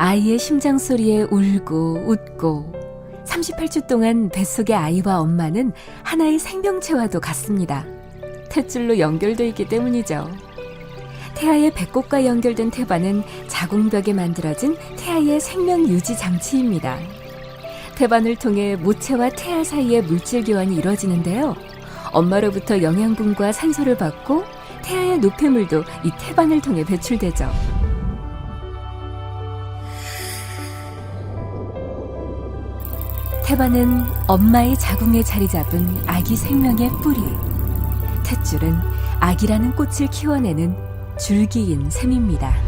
아이의 심장 소리에 울고 웃고 38주 동안 뱃속의 아이와 엄마는 하나의 생명체와도 같습니다. 탯줄로 연결되어 있기 때문이죠. 태아의 배꼽과 연결된 태반은 자궁벽에 만들어진 태아의 생명 유지 장치입니다. 태반을 통해 모체와 태아 사이의 물질 교환이 이루어지는데요. 엄마로부터 영양분과 산소를 받고 태아의 노폐물도 이 태반을 통해 배출되죠. 태반은 엄마의 자궁에 자리 잡은 아기 생명의 뿌리. 탯줄은 아기라는 꽃을 키워내는 줄기인 셈입니다.